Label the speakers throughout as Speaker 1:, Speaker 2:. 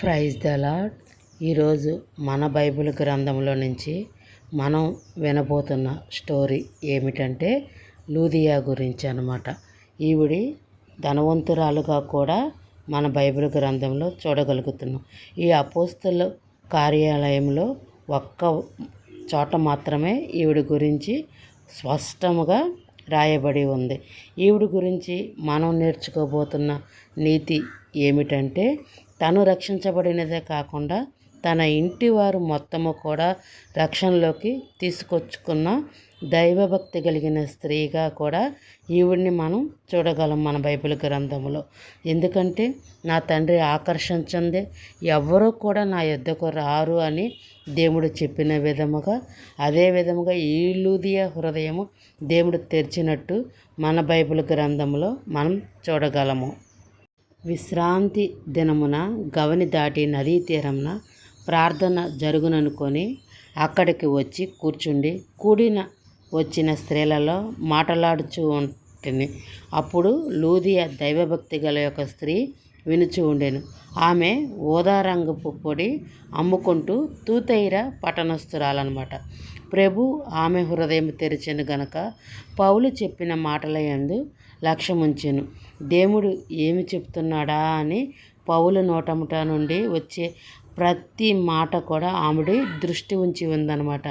Speaker 1: Praise the lord ఈరోజు మన Bible గ్రంథంలో నుంచి మనం వినబోతున్న స్టోరీ ఏమిటంటే లూదియా గురించి అన్నమాట. ఈవిడి ధనవంతురాలుగా కూడా మన బైబిల్ గ్రంథంలో చూడగలుగుతున్నాం. ఈ అపోస్తుల కార్యాలయంలో ఒక్క చోట మాత్రమే ఈవిడ గురించి స్పష్టముగా రాయబడి ఉంది. ఈవిడ గురించి మనం నేర్చుకోబోతున్న నీతి ఏమిటంటే తను రక్షించబడినదే కాకుండా తన ఇంటి వారు మొత్తము కూడా రక్షణలోకి తీసుకొచ్చుకున్న దైవభక్తి కలిగిన స్త్రీగా కూడా ఈవిడిని మనం చూడగలం మన బైబిల్ గ్రంథంలో ఎందుకంటే నా తండ్రి ఆకర్షించిందే ఎవరూ కూడా నా యుద్ధకు రారు అని దేవుడు చెప్పిన విధముగా అదే విధముగా ఈ హృదయము దేవుడు తెరిచినట్టు మన బైబిల్ గ్రంథంలో మనం చూడగలము. విశ్రాంతి దినమున గవని దాటి నదీ తీరమున ప్రార్థన జరుగుననుకొని అక్కడికి వచ్చి కూర్చుండి కూడిన వచ్చిన స్త్రీలలో మాటలాడుచూ ఉంటుంది అప్పుడు లూదియ దైవభక్తి గల యొక్క స్త్రీ వినుచు ఉండెను. ఆమె ఊదారంగపు పొడి అమ్ముకుంటూ తూతైర పట్టణస్థురాలన్నమాట. ప్రభు ఆమె హృదయం తెరిచెను గనక పౌలు చెప్పిన మాటల యందు లక్ష్యముంచెను. దేవుడు ఏమి చెప్తున్నాడా? అని పౌలు నోటముట నుండి వచ్చే ప్రతి మాట కూడా ఆమెడి దృష్టి ఉంచి ఉందన్నమాట.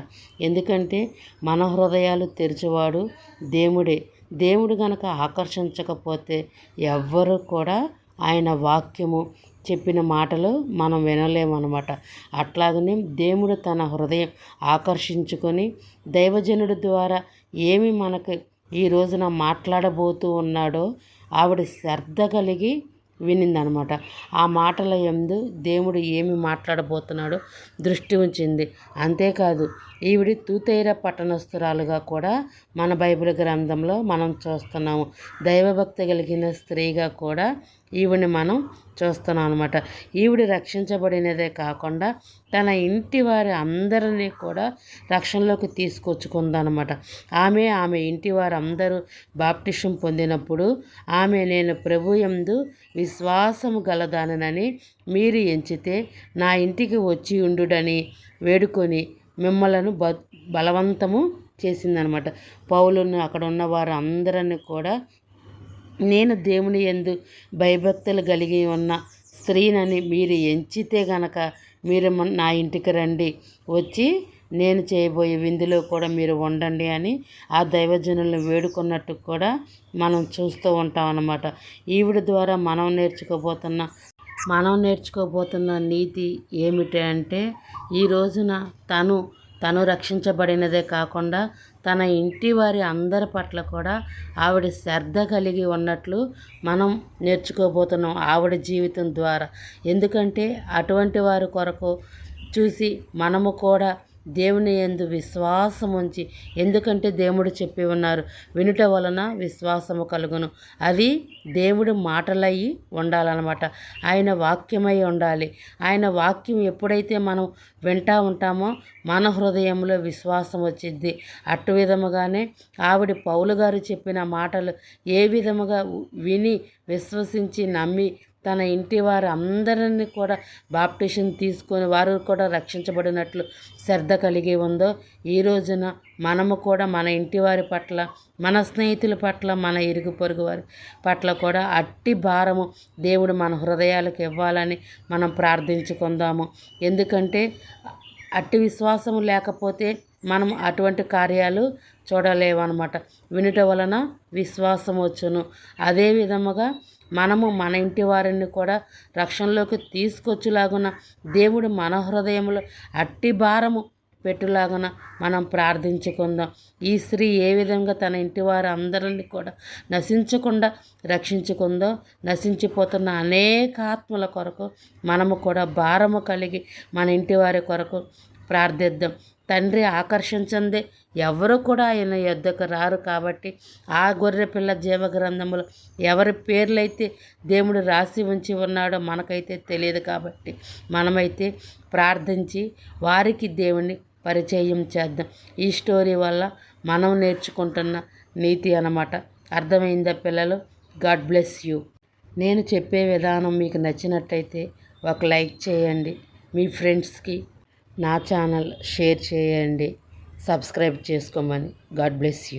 Speaker 1: ఎందుకంటే మన హృదయాలు తెరిచేవాడు దేవుడే. దేవుడు గనక ఆకర్షించకపోతే ఎవ్వరు కూడా ఆయన వాక్యము చెప్పిన మాటలు మనం వినలేమన్నమాట. అట్లాగనే దేవుడు తన హృదయం ఆకర్షించుకొని దైవజనుడి ద్వారా ఏమి మనకు ఈ రోజున మాట్లాడబోతూ ఉన్నాడో. ఆవిడ శ్రద్ధ కలిగి వినిందనమాట. ఆ మాటల ఎందు దేవుడు ఏమి మాట్లాడబోతున్నాడో దృష్టి ఉంచింది. అంతేకాదు ఈవిడి తూతైర పట్టణస్థురాలుగా కూడా మన బైబిల్ గ్రంథంలో మనం చూస్తున్నాము. దైవభక్తి కలిగిన స్త్రీగా కూడా ఈవిని మనం చూస్తున్నాం అనమాట ఈవిడ రక్షించబడినదే కాకుండా తన ఇంటి వారి అందరినీ కూడా రక్షణలోకి తీసుకొచ్చుకుందనమాట ఆమె ఆమె ఇంటి వారందరూ బాప్టిషం పొందినప్పుడు ఆమె నేను ప్రభు ఎందు విశ్వాసము గలదానని మీరు ఎంచితే నా ఇంటికి వచ్చి ఉండుడని వేడుకొని మిమ్మలను బ బలవంతము చేసిందనమాట. పౌలను అక్కడ ఉన్న వారు అందరిని కూడా నేను దేవుని ఎందు భయభక్తులు కలిగి ఉన్న స్త్రీనని మీరు ఎంచితే గనక మీరు నా ఇంటికి రండి వచ్చి నేను చేయబోయే విందులో కూడా మీరు వండండి అని ఆ దైవజనులను వేడుకున్నట్టు కూడా మనం చూస్తూ ఉంటాం అన్నమాట. ఈవిడ ద్వారా మనం నేర్చుకోబోతున్న మనం నేర్చుకోబోతున్న నీతి ఏమిటి అంటే ఈ రోజున తను తను రక్షించబడినదే కాకుండా తన ఇంటి వారి అందరి పట్ల కూడా ఆవిడ శ్రద్ధ కలిగి ఉన్నట్లు మనం నేర్చుకోబోతున్నాం ఆవిడ జీవితం ద్వారా. ఎందుకంటే అటువంటి వారి కొరకు చూసి మనము కూడా దేవుని ఎందు విశ్వాసం ఉంచి ఎందుకంటే దేవుడు చెప్పి ఉన్నారు వినుట వలన విశ్వాసము కలుగును. అది దేవుడు మాటలయ్యి ఉండాలన్నమాట. ఆయన వాక్యమై ఉండాలి. ఆయన వాక్యం ఎప్పుడైతే మనం వింటా ఉంటామో మన హృదయంలో విశ్వాసం వచ్చింది అటు విధముగానే ఆవిడ పౌలు గారు చెప్పిన మాటలు ఏ విధముగా విని విశ్వసించి నమ్మి తన ఇంటి వారు అందరినీ కూడా బాప్టిషన్ తీసుకొని వారు కూడా రక్షించబడినట్లు శ్రద్ధ కలిగి ఉందో ఈ రోజున మనము కూడా మన ఇంటి వారి పట్ల మన స్నేహితుల పట్ల మన ఇరుగు పొరుగు వారి పట్ల కూడా అట్టి భారము దేవుడు మన హృదయాలకు ఇవ్వాలని మనం ప్రార్థించుకుందాము. ఎందుకంటే అట్టి విశ్వాసము లేకపోతే మనం అటువంటి కార్యాలు చూడలేవన్నమాట. వినుట వలన విశ్వాసం వచ్చును. అదే విధముగా మనము మన ఇంటి వారిని కూడా రక్షణలోకి తీసుకొచ్చులాగున దేవుడు మన హృదయంలో అట్టి భారము పెట్టులాగున మనం ప్రార్థించుకుందాం. ఈ స్త్రీ ఏ విధంగా తన ఇంటి వారు అందరిని కూడా నశించకుండా రక్షించుకుందో నశించిపోతున్న అనేక ఆత్మల కొరకు మనము కూడా భారము కలిగి మన ఇంటి వారి కొరకు ప్రార్థిద్దాం. తండ్రి ఆకర్షించందే. ఎవరు కూడా ఆయన యొద్దకు రారు కాబట్టి ఆ గొర్రె పిల్ల జీవ గ్రంథములో ఎవరి పేర్లైతే దేవుడు రాసి ఉంచి ఉన్నాడో మనకైతే తెలియదు కాబట్టి మనమైతే ప్రార్థించి వారికి దేవుని పరిచయం చేద్దాం. ఈ స్టోరీ వల్ల మనం నేర్చుకుంటున్న నీతి అన్నమాట. అర్థమైందా పిల్లలు? God bless you. నేను చెప్పే విధానం మీకు నచ్చినట్టయితే ఒక లైక్ చేయండి. మీ ఫ్రెండ్స్కి నా ఛానల్ షేర్ చేయండి. సబ్స్క్రైబ్ చేసుకోమని. God bless you.